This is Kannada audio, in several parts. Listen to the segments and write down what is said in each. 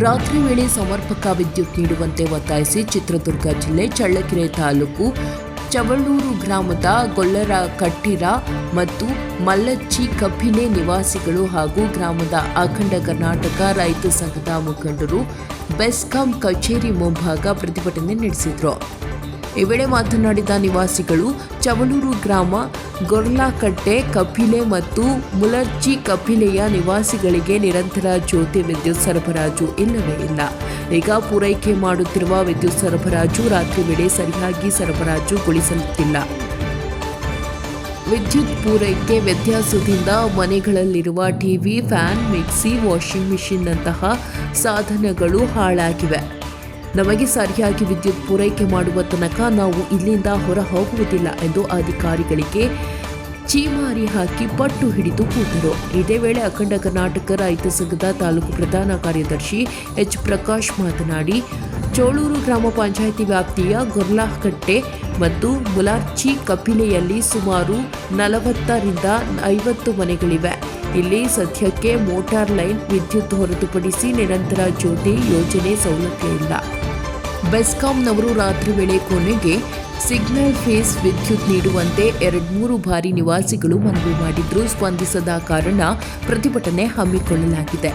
ರಾತ್ರಿ ವೇಳೆ ಸಮರ್ಪಕ ವಿದ್ಯುತ್ ನೀಡುವಂತೆ ಒತ್ತಾಯಿಸಿ ಚಿತ್ರದುರ್ಗ ಜಿಲ್ಲೆ ಚಳ್ಳಕೆರೆ ತಾಲೂಕು ಚವಳೂರು ಗ್ರಾಮದ ಗೊಲ್ಲರ ಕಟ್ಟಿರ ಮತ್ತು ಮಲ್ಲಚ್ಚಿ ಕಬ್ಬಿನೆ ನಿವಾಸಿಗಳು ಹಾಗೂ ಗ್ರಾಮದ ಅಖಂಡ ಕರ್ನಾಟಕ ರೈತ ಸಂಘದ ಮುಖಂಡರು ಬೆಸ್ಕಾಂ ಕಚೇರಿ ಮುಂಭಾಗ ಪ್ರತಿಭಟನೆ ನಡೆಸಿದರು. ಈ ವೇಳೆ ಮಾತನಾಡಿದ ನಿವಾಸಿಗಳು ಚವಳೂರು ಗ್ರಾಮ, ಗೊರ್ಲಾಕಟ್ಟೆ ಕಪಿಲೆ ಮತ್ತು ಮುಲರ್ಜಿ ಕಪಿಲೆಯ ನಿವಾಸಿಗಳಿಗೆ ನಿರಂತರ ಜ್ಯೋತಿ ವಿದ್ಯುತ್ ಸರಬರಾಜು ಇಲ್ಲವೇ ಇಲ್ಲ. ಈಗ ಪೂರೈಕೆ ಮಾಡುತ್ತಿರುವ ವಿದ್ಯುತ್ ಸರಬರಾಜು ರಾತ್ರಿ ವೇಳೆ ಸರಿಯಾಗಿ ಸರಬರಾಜುಗೊಳಿಸುತ್ತಿಲ್ಲ ವಿದ್ಯುತ್ ಪೂರೈಕೆ ವ್ಯತ್ಯಾಸದಿಂದ ಮನೆಗಳಲ್ಲಿರುವ ಟಿವಿ, ಫ್ಯಾನ್, ಮಿಕ್ಸಿ, ವಾಷಿಂಗ್ ಮಿಷಿನ್ನಂತಹ ಸಾಧನಗಳು ಹಾಳಾಗಿವೆ. ನಮಗೆ ಸರಿಯಾಗಿ ವಿದ್ಯುತ್ ಪೂರೈಕೆ ಮಾಡುವ ತನಕ ನಾವು ಇಲ್ಲಿಂದ ಹೊರ ಹೋಗುವುದಿಲ್ಲ ಎಂದು ಅಧಿಕಾರಿಗಳಿಗೆ ಚೀಮಾರಿ ಹಾಕಿ ಪಟ್ಟು ಹಿಡಿದು ಕೂತರು. ಇದೇ ವೇಳೆ ಅಖಂಡ ಕರ್ನಾಟಕ ರೈತ ಸಂಘದ ತಾಲೂಕು ಪ್ರಧಾನ ಕಾರ್ಯದರ್ಶಿ ಎಚ್ ಪ್ರಕಾಶ್ ಮಾತನಾಡಿ, ಚೋಳೂರು ಗ್ರಾಮ ಪಂಚಾಯಿತಿ ವ್ಯಾಪ್ತಿಯ ಗೊರ್ಲಾಕಟ್ಟೆ ಮತ್ತು ಮುಲಾರ್ಚಿ ಕಪಿಲೆಯಲ್ಲಿ ಸುಮಾರು ನಲವತ್ತರಿಂದ ಐವತ್ತು ಮನೆಗಳಿವೆ. ಇಲ್ಲಿ ಸದ್ಯಕ್ಕೆ ಮೋಟಾರ್ ಲೈನ್ ವಿದ್ಯುತ್ ಹೊರತುಪಡಿಸಿ ನಿರಂತರ ಜ್ಯೋತಿ ಯೋಜನೆ ಸೌಲಭ್ಯ ಇಲ್ಲ. ಬೆಸ್ಕಾಂನವರು ರಾತ್ರಿ ವೇಳೆ ಕೊನೆಗೆ ಸಿಗ್ನಲ್ ಫೇಸ್ ವಿದ್ಯುತ್ ನೀಡುವಂತೆ ಎರಡ್ಮೂರು ಬಾರಿ ನಿವಾಸಿಗಳು ಮನವಿ ಮಾಡಿದ್ರು. ಸ್ಪಂದಿಸದ ಕಾರಣ ಪ್ರತಿಭಟನೆ ಹಮ್ಮಿಕೊಳ್ಳಲಾಗಿದೆ.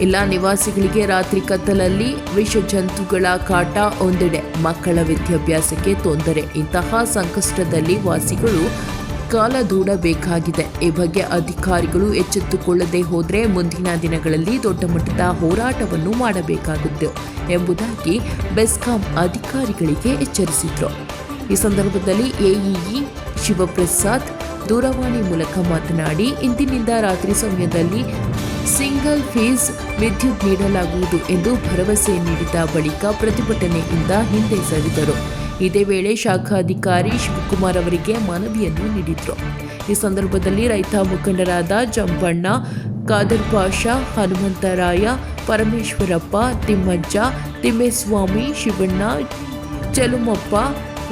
ಎಲ್ಲ ನಿವಾಸಿಗಳಿಗೆ ರಾತ್ರಿ ಕತ್ತಲಲ್ಲಿ ವಿಷ ಜಂತುಗಳ ಕಾಟ ಒಂದೆಡೆ. ಮಕ್ಕಳ ವಿದ್ಯಾಭ್ಯಾಸಕ್ಕೆ ತೊಂದರೆ. ಇಂತಹ ಸಂಕಷ್ಟದಲ್ಲಿ ವಾಸಿಗಳು ಕಾಲ ದೂಡಬೇಕಾಗಿದೆ ಈ ಬಗ್ಗೆ ಅಧಿಕಾರಿಗಳು ಎಚ್ಚೆತ್ತುಕೊಳ್ಳದೆ ಹೋದರೆ ಮುಂದಿನ ದಿನಗಳಲ್ಲಿ ದೊಡ್ಡ ಮಟ್ಟದ ಹೋರಾಟವನ್ನು ಮಾಡಬೇಕಾಗುತ್ತೆ ಎಂಬುದಾಗಿ ಬೆಸ್ಕಾಂ ಅಧಿಕಾರಿಗಳಿಗೆ ಎಚ್ಚರಿಸಿದ್ರು. ಈ ಸಂದರ್ಭದಲ್ಲಿ ಎಇಇ ಶಿವಪ್ರಸಾದ್ ದೂರವಾಣಿ ಮೂಲಕ ಮಾತನಾಡಿ, ಇಂದಿನಿಂದ ರಾತ್ರಿ ಸಮಯದಲ್ಲಿ ಸಿಂಗಲ್ ಫೇಸ್ ವಿದ್ಯುತ್ ನೀಡಲಾಗುವುದು ಎಂದು ಭರವಸೆ ನೀಡಿದ ಬಳಿಕ ಪ್ರತಿಭಟನೆಯಿಂದ ಹಿಂದೆ ಸರಿದರು. ಇದೇ ವೇಳೆ ಶಾಖಾಧಿಕಾರಿ ಶಿವಕುಮಾರ್ ಅವರಿಗೆ ಮನವಿಯನ್ನು ನೀಡಿದರು. ಈ ಸಂದರ್ಭದಲ್ಲಿ ರೈತ ಮುಖಂಡರಾದ ಜಂಬಣ್ಣ, ಖಾದರ್ ಪಾಷಾ, ಹನುಮಂತರಾಯ, ಪರಮೇಶ್ವರಪ್ಪ, ತಿಮ್ಮಜ್ಜ, ತಿಮ್ಮೇಸ್ವಾಮಿ, ಶಿವಣ್ಣ, ಚಲುಮಪ್ಪ,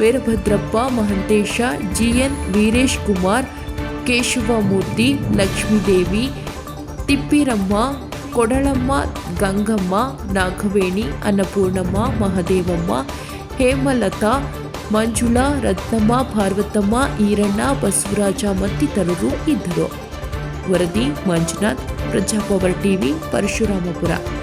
ವೀರಭದ್ರಪ್ಪ, ಮಹಂತೇಶ, ಜಿಎನ್ ವೀರೇಶ್ ಕುಮಾರ್ ಕೇಶವಮೂರ್ತಿ, ಲಕ್ಷ್ಮೀದೇವಿ, ತಿಪ್ಪಿರಮ್ಮ, ಕೊಡಳಮ್ಮ, ಗಂಗಮ್ಮ, ನಾಗವೇಣಿ, ಅನ್ನಪೂರ್ಣಮ್ಮ, ಮಹದೇವಮ್ಮ ಹೇಮಲತಾ ಮಂಜುಳಾ ರತ್ನಮ್ಮ ಪಾರ್ವತಮ್ಮ ಈರಣ್ಣ ಬಸವರಾಜ ಮತ್ತಿತರರು ಇದ್ದರು. ವರದಿ ಮಂಜುನಾಥ್ ಪ್ರಜಾಪವರ್ ಟಿವಿ ಪರಶುರಾಮಪುರ.